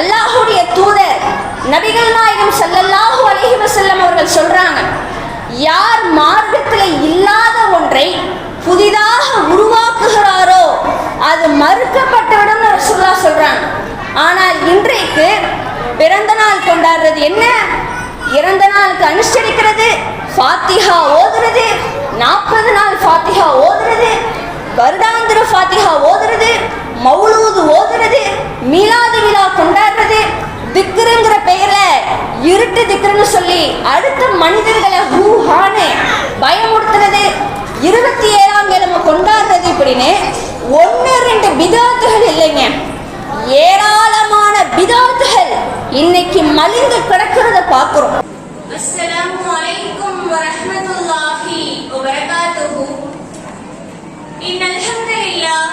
அல்லாஹுடைய தூதர் நபிகள் நாயகம் செல்லல்லாஹு அலைஹி வஸல்லம் அவர்கள் சொல்றாங்க யார் மார்க்கத்தில் இல்லாத ஒன்றை புதிதாக உருவாக்குகிறாரோ அது மறுக்கப்பட்டுவிடும் ரசூல்லா சொல்றாங்க. ஆனால் இன்றைக்கு பிறந்த நாள் கொண்டாடுறது என்ன? இறந்த நாளுக்கு அனுஷ்டரிக்கிறது ஃபாத்திஹா ஓதுறது நாற்பது நாள் ஃபாத்திஹா ஓதுறது வருடாந்திர ஃபாத்திஹா ஓதுறது மௌலூது ஓதுறது மீலாது விழா கொண்டாடுறது திக்ருங்கிற பெயர்ல இருட்டு திக்ருன்னு சொல்லி அடுத்த மனிதர்களை ஹூஹானு பயமுறுத்துறது இருபத்தி ஏழாம் கிழமை கொண்டாடுறது இப்படின்னு ஒன்று ரெண்டு பிதாத்துகள் இல்லைங்க. ஏராளமான பிதாத்துகள் இன்னைக்கு மலிந்து கிடக்கிறத பார்க்குறோம். அஸ்ஸலாமு அலைக்கும் வரஹ்மத்துல்லாஹி வபரகாத்துஹு. இன்னல் ஹம்துலில்லாஹ்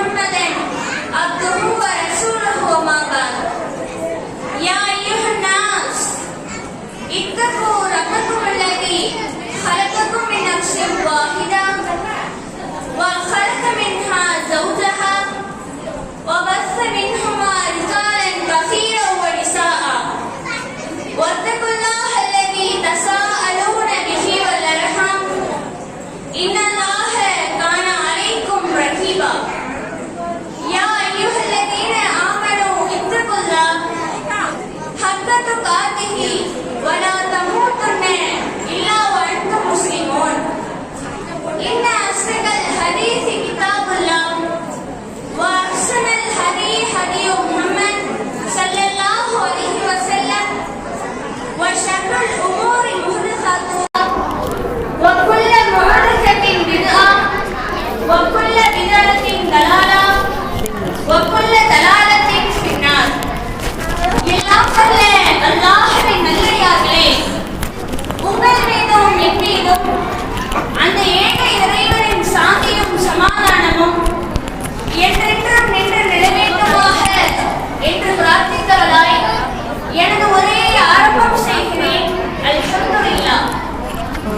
عبده ورسوله وما بعد يا أيها الناس اتقوا ربكم الذي خلقكم من نفس واحدة وخلق منها زوجها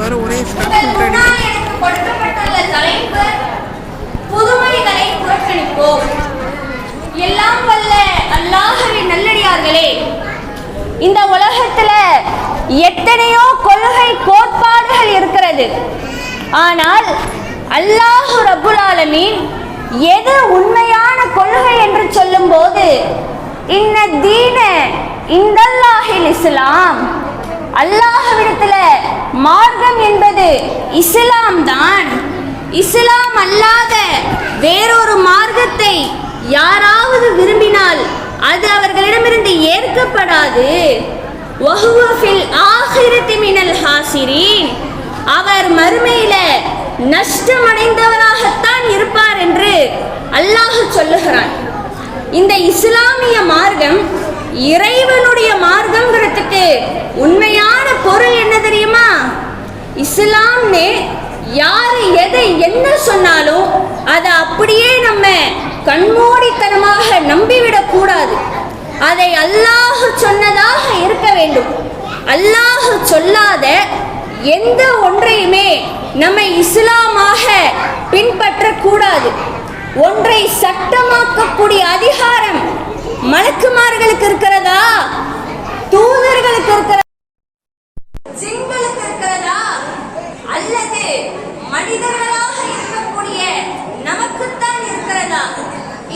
வேற ஒரே கொடுக்கப்பட்டுள்ள தலைப்பு புதுமைகளை புறக்கணிப்போம். எல்லாம் வல்ல அல்லாஹ்வின் நல்லடியார்களே இந்த உலகத்துல எத்தனையோ கொள்கை கோட்பாடுகள் இருக்கிறது. ஆனால் அல்லாஹு ரபுல் ஆலமீன் எது உண்மையான கொள்கை என்று சொல்லும்போது இன்ன தீன இந்தல்லாஹில் இஸ்லாம். அல்லாஹ்விடத்தில் மார்க்கம் என்பது இஸ்லாம் தான் இஸ்லாம் அல்லாத வேறொரு மார்க்கத்தை யாராவது விரும்பினால் அது அவர்களிடமிருந்து ஏற்கப்படாது. வஹுவ ஆஹிரத்தி மினல் ஹாசிரீன். அவர் மறுமையில நஷ்டமடைந்தவராகத்தான் இருப்பார் என்று அல்லாஹ் சொல்லுகிறான். இந்த இஸ்லாமிய மார்க்கம் இறைவனுடைய மார்க்கம்ங்கிறதுக்கு உண்மையான பொருள் என்ன தெரியுமா? இஸ்லாம்னு யார் எதை என்ன சொன்னாலும் அதை அப்படியே நம்ம கண்மூடித்தனமாக நம்பிவிடக் கூடாது. அதை அல்லாஹ் சொன்னதாக இருக்க வேண்டும். அல்லாஹ் சொல்லாத எந்த ஒன்றையுமே நம்ம இஸ்லாமாக பின்பற்றக்கூடாது ஒன்றை சட்டமாக்கக்கூடிய அதிகாரம் மலக்குமார்களுக்கு இருக்கிறதா? தூதர்களுக்கு இருக்கிறதா? ஜின்களுக்கு இருக்கிறதா? அல்லது மனிதர்களாக இருக்கக்கூடிய நமக்குத்தான் இருக்கிறதா?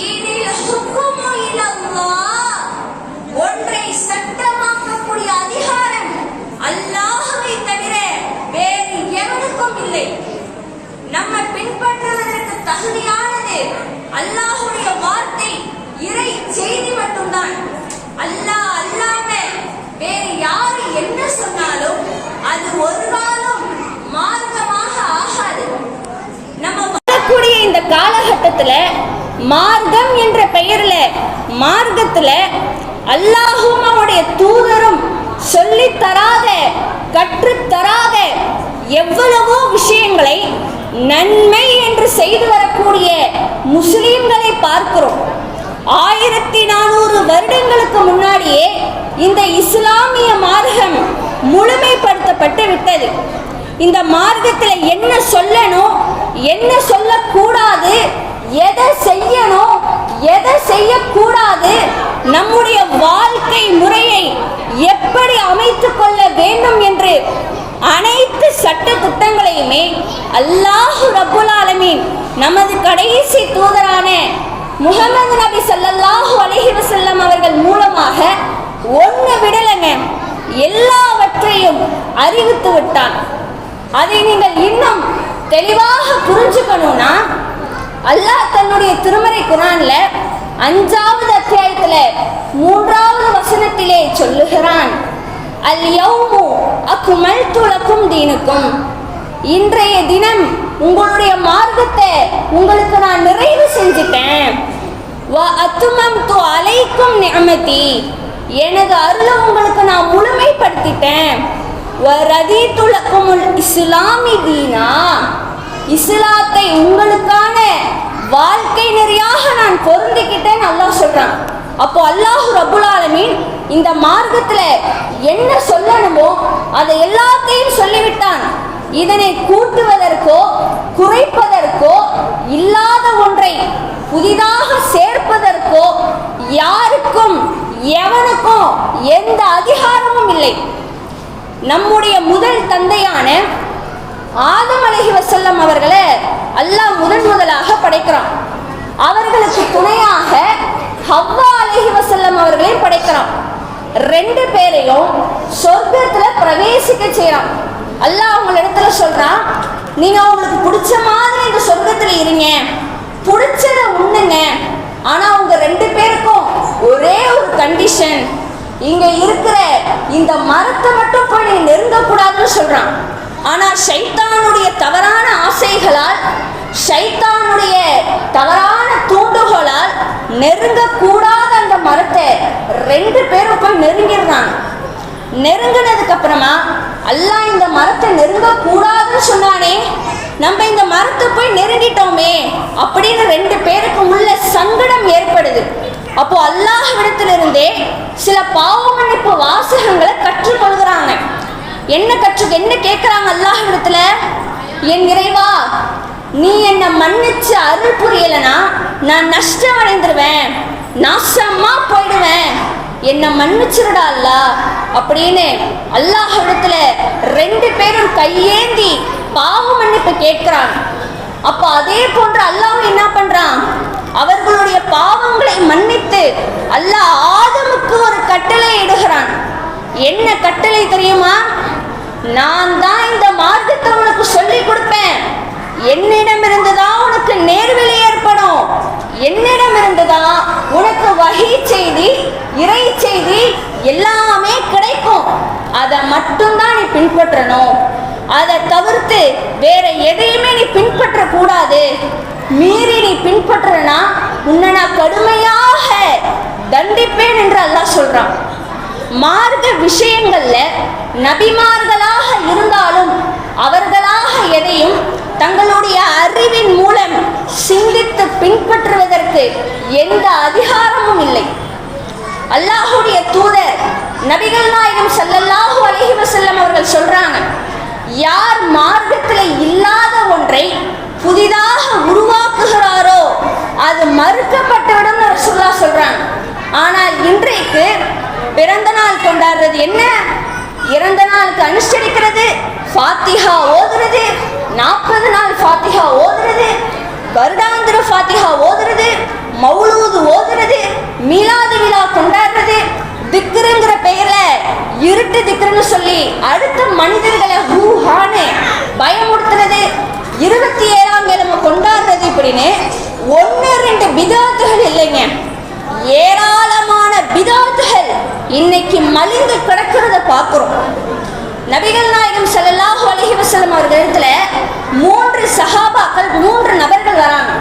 இதில் சுக்குமோ இலல்லாஹ். ஒன்றை சட்டமாக்கக்கூடிய அதிகாரம் அல்லாஹ்வை தவிர வேறு எவனுக்கும் இல்லை நம்ம பின்பற்றுவதற்கு தகுதியானது அல்லாஹ்வுடைய வார்த்தை இறை செய்தி மட்டும்தான் அல்லாஹ் அல்லாம வேறு யாரு என்ன சொன்னாலும் அது ஒரு காலம் மார்க்கமாக ஆகாது நம்ம வாழக்கூடிய இந்த காலகட்டத்துல மார்க்கம் என்ற பெயர்ல மார்க்கத்துல அல்லாஹும் அவனுடைய தூதரும் சொல்லி தராத கற்று தராத எவ்வளவோ விஷயங்களை நன்மை என்று செய்து வரக்கூடிய முஸ்லீம்களை பார்க்கிறோம். ஆயிரத்தி நானூறு வருடங்களுக்கு முன்னாடியே இந்த இஸ்லாமிய மார்க்கம் முழுமைப்படுத்தப்பட்டு விட்டது. இந்த மார்க்கத்தில் என்ன சொல்லணும் என்ன சொல்லக்கூடாது எதை செய்யணும் எதை செய்யக்கூடாது நம்முடைய வாழ்க்கை முறையை எப்படி அமைத்து கொள்ள வேண்டும் என்று அனைத்து சட்ட திட்டங்களையுமே அல்லாஹ் ரபுல் ஆலமீன் நமது கடைசி தூதரான முகமது நபி ஸல்லல்லாஹு அலைஹி வஸல்லம் அவர்கள் மூலமாக ஒன்று விடலைங்க எல்லாவற்றையும் அறிவித்து விட்டான் அதை நீங்கள் இன்னும் தெளிவாக புரிஞ்சுக்கணும்னா அல்லாஹ் தன்னுடைய திருமறை குரான்ல அஞ்சாவது அத்தியாயத்துல மூன்றாவது வசனத்திலே சொல்லுகிறான். அல் யௌமு அக்குமல் துளக்கும் தீனுக்கும். இன்றைய தினம் உங்களுடைய மார்க்கத்தை உங்களுக்கு நான் நிறைவு செஞ்சுட்டேன். வ அத்துமம்து அலைக்கும் நியமதி எனது அருளை உங்களுக்கு நான் முழுமைப்படுத்திட்டேன். வ ரதி துளக்கும் இஸ்லாமி தீனா. இஸ்லாத்தை உங்களுக்கான வாழ்க்கை நெறியாக நான் பொருந்திக்கிட்டேன்னு அல்லாஹ் சொல்றான். அப்போ அல்லாஹு ரபுல் ஆலமீன் இந்த மார்க்கத்துல என்ன சொல்லணுமோ அதை எல்லாத்தையும் சொல்லிவிட்டான். இதனை கூட்டுவதற்கோ குறைப்பதற்கோ இல்லாத ஒன்றை புதிதாக சேர்ப்பதற்கோ யாருக்கும் எவனுக்கும் எந்த அதிகாரமும் இல்லை. நம்முடைய முதல் தந்தையான ஆதம் அலஹி வசல்லம் அவர்களை அல்லாஹ் முதன் முதலாக படைக்கிறான். அவர்களுக்கு துணையாக ஹவ்வா அலஹி வசல்லம் அவர்களையும் படைக்கிறான். ரெண்டு பேரையும் சொர்க்கத்துல பிரவேசிக்க செய்யறான். அல்லாஹ் அவங்க இடத்துல சொல்றான் நீங்க அவங்களுக்கு பிடிச்ச மாதிரி இந்த சொர்க்கத்துல இருங்க. பிடிச்சத உண்ணுங்க. ஆனா அவங்க ரெண்டு பேருக்கும் ஒரே ஒரு கண்டிஷன் இங்க இருக்கிற இந்த மரத்தை மட்டும் போய் நீ நெருங்க கூடாதுன்னு சொல்றான். ஆனா தவறான ஆசைகளால் ஷைத்தானுடைய தவறான தூண்டுகோளால் நெருங்க கூடாத அந்த மரத்தை ரெண்டு பேரும் போய் நெருங்கிடுறாங்க. நெருங்கினதுக்கு அப்புறமா அல்லாஹ் இந்த மரத்தை நெருங்க கூடாதுன்னு சொன்னானே நம்ம இந்த மரத்தை போய் நெருங்கிட்டோமே அப்படின்னு ரெண்டு பேருக்கு உள்ள சங்கடம் ஏற்படுது. அப்போ அல்லாஹ்விடத்திலிருந்தே சில பாவ மன்னிப்பு வாசகங்களை கற்றுக்கொள்கிறாங்க. என்ன கற்று என்ன கேட்குறாங்க அல்லாஹ்விடத்துல? என் இறைவா நீ என்னை மன்னிச்சு அருள் புரியலைனா நான் நஷ்டம் அடைந்துருவேன் நாசமா போயிடுவேன். என்னை மன்னிச்சிருடா அல்லா அப்படின்னு அல்லாஹ் இடத்துல ரெண்டு பேரும் கையேந்தி பாவ மன்னிப்பு கேட்கிறான் அப்ப அதே போன்று அல்லாஹ் என்ன பண்றான்? அவர்களுடைய பாவங்களை மன்னித்து அல்லாஹ் ஆதமுக்கு ஒரு கட்டளை இடுகிறான். என்ன கட்டளை தெரியுமா? நான் தான் இந்த மார்க்கத்தை உனக்கு சொல்லி கொடுப்பேன். என்னிடம் இருந்துதான் உனக்கு நேர்வழி ஏற்படும்? என்னிடம் இருந்துதான் உனக்கு வகை செய்தி இறை செய்தி எல்லாமே கிடைக்கும்? அதை மட்டும்தான் நீ பின்பற்றணும். அதை தவிர்த்து வேற எதையுமே நீ பின்பற்ற கூடாது மீறி நீ பின்பற்றனா உன்னை நான் கடுமையாக தண்டிப்பேன் என்று அல்லாஹ் சொல்றான். மார்க்க விஷயங்கள்ல நபிமார்களாக இருந்தாலும் அவர்களாக எதையும் தங்களுடைய அறிவின் மூலம் சிந்தித்து பின்பற்றுவதற்கு எந்த அதிகாரமும் இல்லை. அல்லாஹுடைய தூதர் நபிகள் நாயகம் செல்லல்லாஹு அலைஹி வஸல்லம் அவர்கள் சொல்றாங்க யார் மார்க்கத்தில் இல்லாத ஒன்றை புதிதாக உருவாக்குகிறாரோ அது மறுக்கப்பட்டுவிடும் சொல்லா சொல்றாங்க. ஆனால் இன்றைக்கு பிறந்த நாள் கொண்டாடுறது என்ன? இறந்த நாளுக்கு அனுஷ்டரிக்கிறது ஃபாத்திஹா ஓதுறது. நாற்பது நாள் ஃபாத்திஹா ஓதுறது. வருடாந்திர ஃபாத்திஹா ஓதுறது. மௌலூது ஓதுறது. மீலாது விழா கொண்டாடுறது. திக்ருங்கிற பெயர்ல இருட்டு திக்ருன்னு சொல்லி அடுத்த மனிதர்களை ஹூஹான்னு பயமுறுத்துறது. இருபத்தி ஏழாம் கிழமை கொண்டாடுறது இப்படின்னு ஒன்று ரெண்டு பிதாத்துகள் இல்லைங்க. ஏராளமான பிதாத்துகள் இன்னைக்கு மலிந்து கிடக்கிறத பார்க்குறோம். நபிகள் நாயகம் ஸல்லல்லாஹு அலஹி வசலம் அவர்களிடத்துல மூன்று சஹாபாக்கள் மூன்று நபர்கள் வராங்க.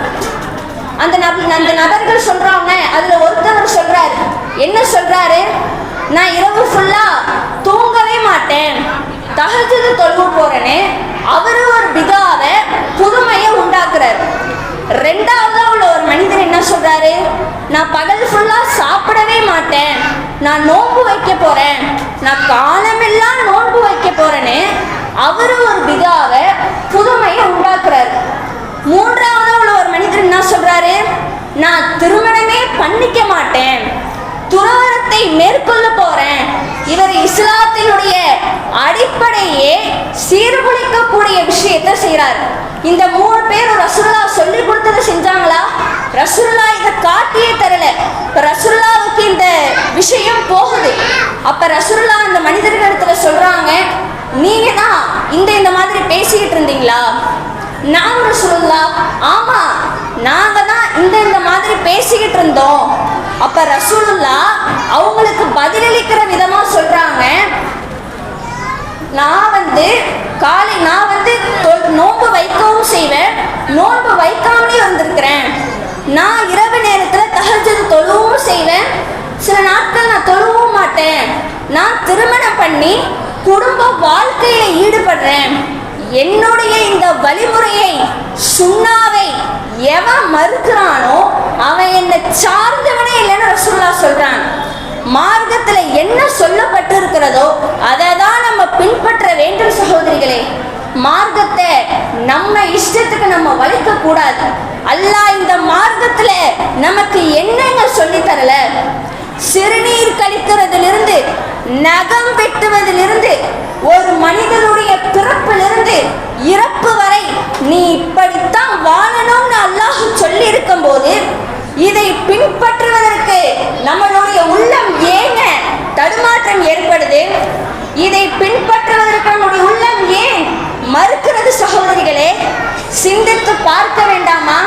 அந்த நப அந்த நபர்கள் சொல்றாங்க அதுல ஒருத்தவர் சொல்றாரு. என்ன சொல்றாரு? நான் இரவு ஃபுல்லா தூங்கவே மாட்டேன். தகஜது தொழுவு போறேன்னு அவரு ஒரு பிதாவை புதுமையை உண்டாக்குறாரு. ரெண்டாவதாக உள்ள ஒரு மனிதர் என்ன சொல்றாரு? நான் பகல் ஃபுல்லா சாப்பிடவே மாட்டேன். நான் நோன்பு வைக்க போறேன். நான் காலமெல்லாம் நோன்பு வைக்க போறேன்னு அவரும் ஒரு விதாவை புதுமையை உண்டாக்குறாரு. மூன்றாவது உள்ள ஒரு மனிதர் என்ன சொல்றாரு? நான் திருமணமே பண்ணிக்க மாட்டேன். துறவரத்தை மேற்கொள்ள போறேன். இவர் இஸ்லாத்தினுடைய அடிப்படையே சீர்குலைக்கக்கூடிய விஷயத்தை செய்கிறார் இந்த மூணு பேர் ரசுல்லா சொல்லி கொடுத்ததை செஞ்சாங்களா? ரசுல்லா இதை காட்டியே தரல. இப்ப ரசுல்லாவுக்கு இந்த விஷயம் போகுது. அப்ப ரசுல்லா அந்த மனிதர்களிடத்துல சொல்றாங்க நீங்க தான் இந்த இந்த மாதிரி பேசிக்கிட்டு இருந்தீங்களா? நான் ரசுல்லா ஆமா நாங்க தான் இந்த இந்த மாதிரி பேசிக்கிட்டு இருந்தோம். அப்ப ரசூலுல்லா அவங்களுக்கு பதிலளிக்கிற விதமா சொல்றாங்க. நான் வந்து காலை நான் வந்து தொ- நோன்பு வைக்கவும் செய்வேன். நோன்பு வைக்காமலே வந்திருக்கிறேன் நான் இரவு நேரத்தில் தகஜது தொழுவும் செய்வேன். சில நாட்கள் நான் தொழுவும் மாட்டேன். நான் திருமணம் பண்ணி குடும்ப வாழ்க்கையில் ஈடுபடுறேன். என்னுடைய இந்த வழிமுறையை சுண்ணாவை எவன் மறுக்கிறானோ அவன் என்னை சார்ந்தவனே இல்லைன்னு ரசுல்லா சொல்கிறான் மார்க்கத்தில் என்ன சொல்லப்பட்டிருக்கிறதோ அதை தான் நம்ம பின்பற்ற வேண்டும் சகோதரிகளே. மார்க்கத்தை நம்ம இஷ்டத்துக்கு நம்ம வளைக்க கூடாது அல்லாஹ் இந்த மார்க்கத்துல நமக்கு என்னங்க சொல்லி தரல சிறுநீர் கழிக்கிறதிலிருந்து நகம் வெட்டுவதிலிருந்து ஒரு மனிதனுடைய பிறப்பிலிருந்து இறப்பு வரை நீ இப்படித்தான் வாழணும்னு அல்லாஹ் சொல்லி இருக்கும்போது இதை பின்பற்றுவதற்கு நம்மளுடைய உள்ளம் ஏங்க தடுமாற்றம் ஏற்படுது? இதை பின்பற்றுவதற்கு நம்முடைய உள்ளம் ஏன் மறுக்கிறது சகோதரிகளே? சிந்தித்து பார்க்க வேண்டாமா?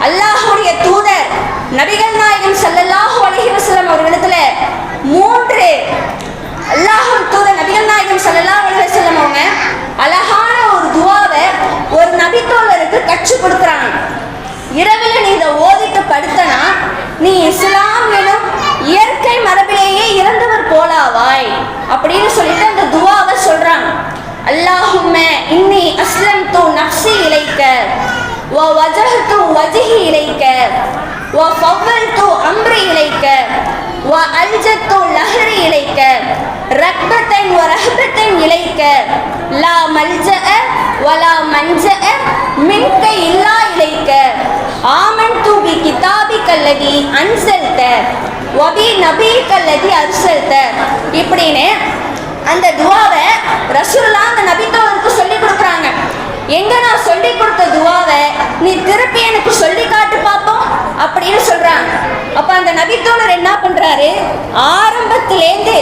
அல்லாஹுடைய தூதர் நபிகள் நாயகம் ஸல்லல்லாஹு அலைஹி வஸல்லம் அவர்களிடத்துல மூன்று அல்லாஹ் தூதர் நபிகள் நாயகம் ஸல்லல்லாஹு அலைஹி அவங்க அழகான ஒரு துவாவை ஒரு நபித்தோழருக்கு கற்றுக் கொடுக்குறாங்க. இரவில் நீ இதை ஓதிட்டு படுத்தனா நீ இஸ்லாம் எனும் இயற்கை மரபிலேயே இறந்தவர் போலாவாய். அப்படின்னு சொல்லிட்டு அந்த துவாவை சொல்றாங்க. அல்லாஹும்ம இன்னி அஸ்லம் தூ நப்சி இலைக்க தூ வஜஹத்து இழைக்க இலைக்க ஃபவ்வல் தூ அம்ரி இலைக்க வ அல்ஜத்து லஹரி இலைக்க ரக்பத்தன் ஓ ரஹ்பத்தன் இலைக்க லா மல்ஜஅ வலா மஞ்ச மின்க இல்லா இலைக்க. ஆமன் பி கிதாபி கல்லதி அன்சல்த. வபி நபி கல்லதி அர்சல்த இப்படின்னு அந்த துவாவை ரசூல்லா அந்த நபித்தோருக்கு சொல்லி கொடுக்குறாங்க. எங்க நான் சொல்லி கொடுத்த துவாவை நீ திருப்பி எனக்கு சொல்லி காட்டு பார்ப்போம் அப்படின்னு சொல்றாங்க. அப்ப அந்த நபித்தோழர் என்ன பண்றாரு? ஆரம்பத்திலேருந்து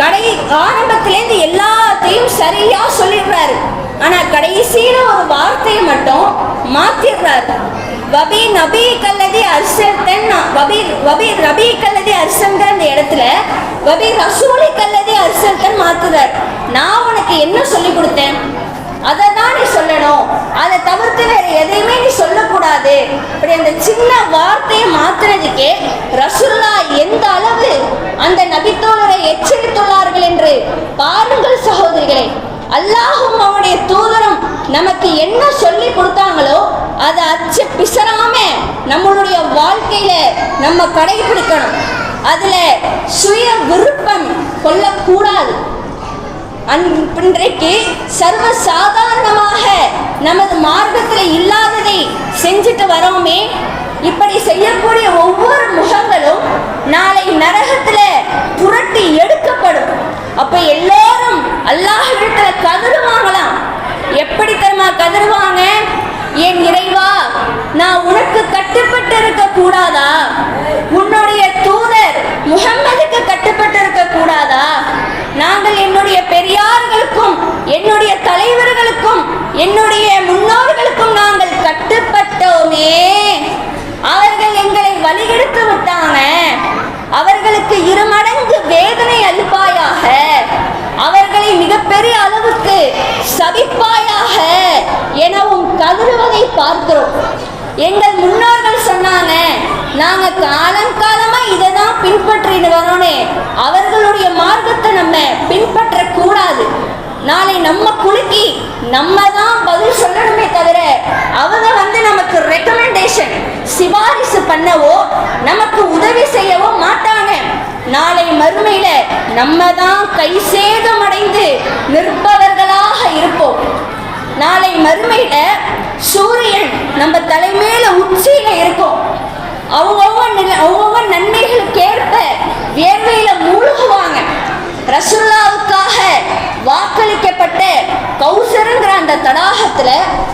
கடை ஆரம்பத்திலேருந்து எல்லாத்தையும் சரியா சொல்லிடுறாரு. ஆனா கடைசியில ஒரு வார்த்தையை மட்டும் மாத்திடுறாரு வபி நபி கல்லதி அர்சல்தன் வபி வபி ரபி கல்லதி அர்சல்ங்கிற அந்த இடத்துல. வபி ரசூலி கல்லதி அர்சல்தன் மாத்துறார். நான் உனக்கு என்ன சொல்லி கொடுத்தேன்? அதை தான் நீ சொல்லணும். அதை தவிர்த்து வேற எதையுமே நீ சொல்லக்கூடாது. அப்படி அந்த சின்ன வார்த்தையை மாத்துறதுக்கே ரசுல்லா எந்த அளவு அந்த நபித்தோழரை எச்சரித்துள்ளார்கள் என்று பாருங்கள் சகோதரிகளே. அல்லாஹும் அவனுடைய தூதரும் நமக்கு என்ன சொல்லி கொடுத்தாங்களோ அதை அச்சு பிசராம நம்மளுடைய வாழ்க்கையில நம்ம கடைபிடிக்கணும். அதுல சுய விருப்பம் கொள்ளக்கூடாது. அன்- இன்றைக்கு சர்வ சாதாரணமாக நமது மார்க்கத்தில் இல்லாததை செஞ்சுட்டு வரோமே. இப்படி செய்யக்கூடிய ஒவ்வொரு முகங்களும் நாளை நரகத்துல புரட்டி எடுக்கப்படும். அப்ப எல்லாரும் அல்லாஹிடத்துல கதறுவாங்களாம் எப்படி தெரியுமா கதறுவாங்க என் இறைவா நான் உனக்கு கட்டுப்பட்டு இருக்க கூடாதா? உன்னுடைய தூதர் முகம்மதுக்கு கட்டுப்பட்டு இருக்க கூடாதா? நாங்கள் என்னுடைய பெரியார்களுக்கும் என்னுடைய தலைவர்களுக்கும் என்னுடைய முன்னோர்களுக்கும் நாங்கள் கட்டுப்பட்டோமே. அவர்கள் எங்களை வழிகெடுத்து விட்டாங்க எனவும் பார்க்கிறோம். எங்கள் முன்னோர்கள் சொன்னாங்க நாங்க காலம் காலமா இதை தான் பின்பற்றிட்டு வரோனே அவர்களுடைய மார்க்கத்தை நம்ம பின்பற்ற கூடாது நாளை நம்ம குலுக்கி நம்ம தான் பதில் சொல்லணுமே தவிர அவங்க வந்து நமக்கு ரெக்கமெண்டேஷன் சிபாரிசு பண்ணவோ நமக்கு உதவி செய்யவோ மாட்டாங்க. நாளை மறுமையில நம்ம தான் கை சேதமடைந்து நிற்பவர்களாக இருப்போம். நாளை மறுமையில சூரியன் நம்ம தலைமையில உச்சியில இருக்கும். அவங்கவுங்க அவங்கவுங்க நன்மைகளுக்கு ஏற்ப வியர்வையில மூழ்குவாங்க. ரசுல்லாவுக்காக வாக்களிக்கப்பட்ட கௌசருங்கிற அந்த தடாகத்துல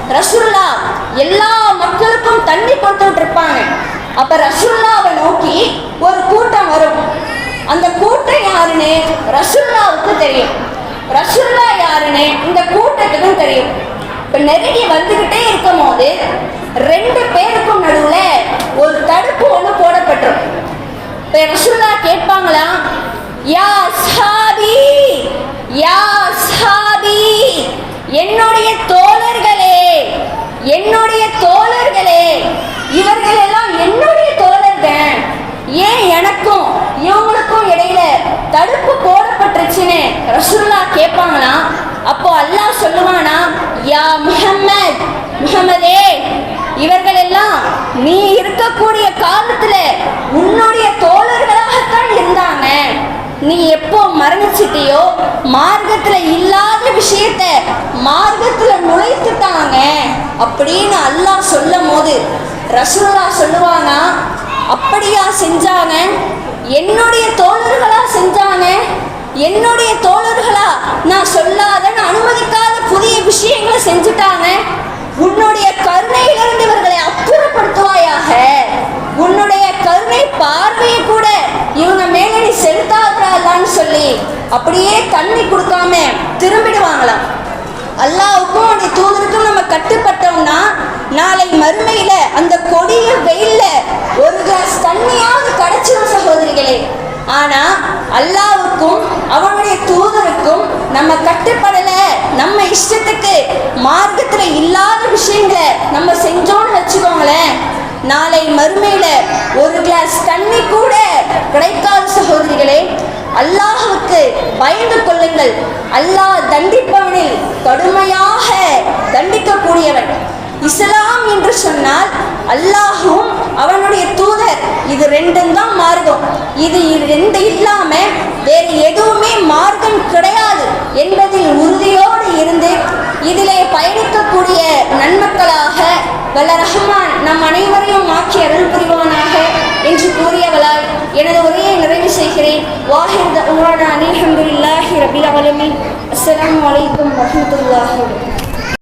ரசுல்லா எல்லா மக்களுக்கும் தண்ணி கொடுத்துட்டு இருப்பாங்க. அப்ப ரசுல்லாவை நோக்கி ஒரு கூட்டம் வரும். அந்த கூட்டம் யாருன்னு ரசுல்லாவுக்கு தெரியும். ரசுல்லா யாருன்னு இந்த கூட்டத்துக்கும் தெரியும். இப்போ நெருங்கி வந்துகிட்டே இருக்கும் போது ரெண்டு பேருக்கும் நடுவில் ஒரு தடுப்பு ஒன்று போடப்பட்டிருக்கும் இப்போ ரசுல்லா கேட்பாங்களா? யா சாபி யா சாபி என்னுடைய தோழர்களே என்னுடைய தோழர்களே இவர்கள் எல்லாம் என்னுடைய தோழர்கள் ஏன் எனக்கும் இவங்களுக்கும் இடையில தடுப்பு போடப்பட்டுருச்சுன்னு ரசுல்லா கேட்பாங்களா? அப்போ அல்லாஹ் சொல்லுவானா யா முஹம்மத் முஹம்மதே இவர்கள் எல்லாம் நீ இருக்கக்கூடிய காலத்துல உன்னுடைய தோழர்களாகத்தான் இருந்தாங்க. நீ எப்போ மரணிச்சிட்டியோ மார்க்கத்துல இல்லாத விஷயத்த மார்க்கத்துல நுழைத்துட்டாங்க. அப்படின்னு அல்லாஹ் சொல்லும் போது ரசூலா சொல்லுவானா அப்படியா செஞ்சாங்க? என்னுடைய தோழர்களா செஞ்சாங்க? என்னுடைய தோழர்களா நான் சொல்லாதன்னு அனுமதிக்காத புதிய விஷயங்களை செஞ்சுட்டாங்க. உன்னுடைய கருணையிலிருந்து இவர்களை அப்புறப்படுத்துவாயாக. உன்னுடைய கருணை பார்வையை கூட இவங்க மேல நீ செலுத்தாதான்னு சொல்லி அப்படியே தண்ணி கொடுக்காம திரும்பிடுவாங்களாம் அல்லாவுக்கும் அவனுடைய தூதருக்கும் நம்ம கட்டுப்பட்டோம்னா நாளை மறுமையில அந்த கொடிய வெயில்ல ஒரு கிளாஸ் தண்ணியாவது கிடைச்சிடும் சகோதரிகளே. ஆனா அல்லாவுக்கும் அவனுடைய தூதருக்கும் நம்ம கட்டுப்படல நம்ம இஷ்டத்துக்கு மார்க்கத்துல இல்லாத விஷயங்களை நம்ம செஞ்சோம்னு வச்சுக்கோங்களேன். நாளை மறுமையில ஒரு கிளாஸ் தண்ணி கூட கிடைக்காத சகோதரிகளே அல்லாஹுக்கு பயந்து கொள்ளுங்கள். அல்லாஹ் தண்டிப்பவனில் கடுமையாக தண்டிக்கக்கூடியவன். இஸ்லாம் என்று சொன்னால் அல்லாஹும் அவனுடைய தூதர். இது ரெண்டும் தான் மார்க்கம். இது ரெண்டு இல்லாம வேறு எதுவுமே மார்க்கம் கிடையாது என்பதில் உறுதியோடு இருந்து இதிலே பயணிக்கக்கூடிய நன்மக்களாக வல்ல ரஹ்மான் நம் அனைவரையும் ஆக்கி அருள் புரிவானாக என்று கூறியவளால் எனது உரையை நிறைவு செய்கிறேன். வாஹிர் அல்ஹம்துலில்லாஹி ரபில் ஆலமீன். அஸ்ஸலாமு அலைக்கும் வரஹ்மத்துல்லாஹி